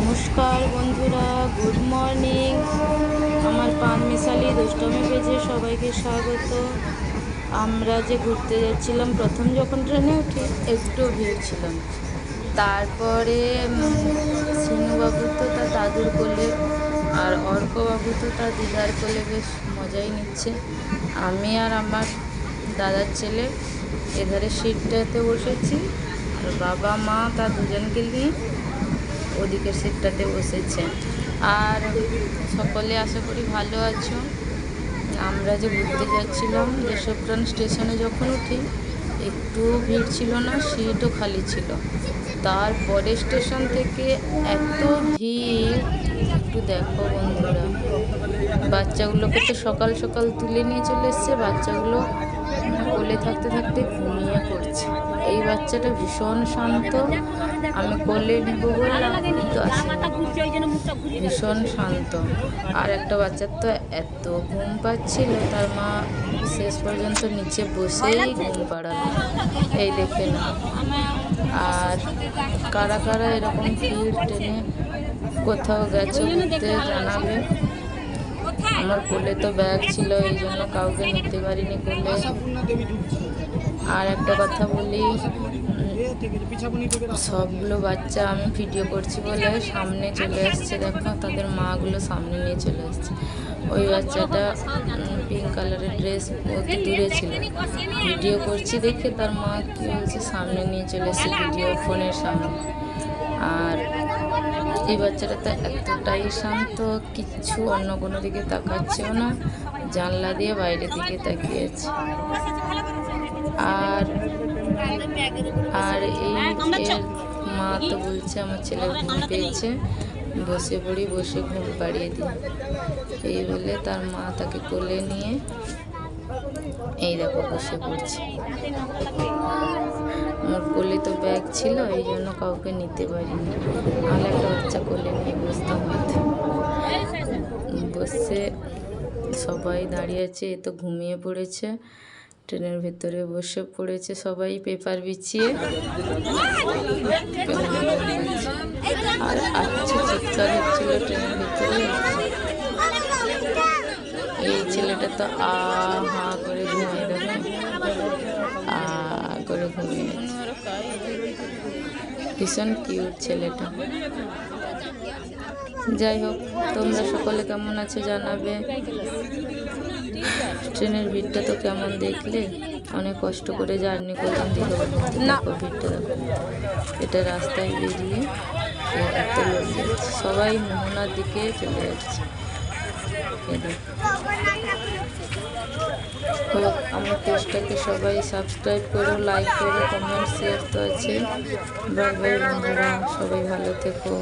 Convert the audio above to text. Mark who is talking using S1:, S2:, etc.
S1: নমস্কার বন্ধুরা good morning আমার পান মিশালি দুষ্টমি পেজে সবাইকে স্বাগত। আমরা যে ঘুরতে যাচ্ছিলাম, প্রথম যখন ট্রেনে উঠি একটু ভিড় ছিলাম তারপরে সিনুবাবু তো তার দাদুর কোলে আর অর্কবাবু তো তার দিদার কোলে বেশ মজাই নিচ্ছে। আমি আর আমার দাদার ছেলে এধারে সিটটাতে বসেছি। আর বাবা, মা তার দুজনকে নিয়ে ওদিকের সিটটাতে বসেছে। আর সকলে আশা করি ভালো আছো। আমরা যে ঘুরতে যাচ্ছিলাম দেশপ্রাণ স্টেশনে যখন উঠি, একটু ভিড় ছিল না সিটও খালি ছিল। তারপরে স্টেশন থেকে এত ভিড়, একটু দেখো বন্ধুরা। বাচ্চাগুলোকে তো সকাল সকাল তুলে নিয়ে চলে এসছে, বাচ্চাগুলো কোলে থাকতে থাকতে ঘুমিয়ে পড়ছে। এই বাচ্চাটা ভীষণ শান্ত। আমি কোলে নেব ভীষণ শান্ত। আর একটা বাচ্চার তো এত ঘুম পাচ্ছিল, তার মা শেষ পর্যন্ত নিচে বসেই ঘুম পাড়ালো। এই দেখে না আর কারা কারা এরকম ভিড় টেনে কোথাও গেছে জানাবে। আমার কোলে তো ব্যাগ ছিল, এই জন্য কাউকে নিতে পারিনি কোলে। আর একটা কথা বলি, সবগুলো বাচ্চা আমি ভিডিও করছি বলে সামনে চলে এসছে, দেখো, তাদের মাগুলো সামনে নিয়ে চলে এসছে। ওই বাচ্চাটা পিঙ্ক কালারের ড্রেস দূরে ছিল। ভিডিও করছি দেখে তার মা কী বলছে, সামনে নিয়ে চলে এসছে, ভিডিও ফোনের সামনে। আর এই বাচ্চাটা তো এতটাই শান্ত, কিচ্ছু অন্য কোনো দিকে তাকাচ্ছেও না, জানলা দিয়ে বাইরের দিকে তাকিয়েছে। আর আর এই মা তো বলছে আমার ছেলের ঘুম পেয়েছে, বসে পড়ি, বসে ঘুম পাড়িয়ে দিই। এই বলে তার মা তাকে কোলে নিয়ে এই দেখো বসে পড়ছে। আমার কোলে তো ব্যাগ ছিল, এই জন্য কাউকে নিতে পারিনি। সবাই দাঁড়িয়ে আছে, এ তো ঘুমিয়ে পড়েছে। ট্রেনের ভেতরে বসে পড়েছে সবাই, পেপার বিছিয়ে। আর আচ্ছা চিৎকার হচ্ছিল ট্রেনের ভেতরে। এই ছেলেটা তো আ, হা করে ঘুমিয়ে দেখো আ, করে ঘুমিয়ে ভীষণ কিউট ছেলেটা। যাই হোক তোমরা সকলে কেমন আছো জানাবে। ট্রেনের ভিড়টা তো কেমন দেখলে? অনেক কষ্ট করে জার্নি করলাম দীঘা ভিড়টা দেখো। এটা রাস্তায় বেরিয়ে এত লোক যাচ্ছে। সবাই মোহনার দিকে চলে যাচ্ছে। হোক আমার পেজটাকে সবাই সাবস্ক্রাইব করো লাইক করো কমেন্ট শেয়ার তো আছে। বাই বাই বন্ধুরা সবাই ভালো থেকো।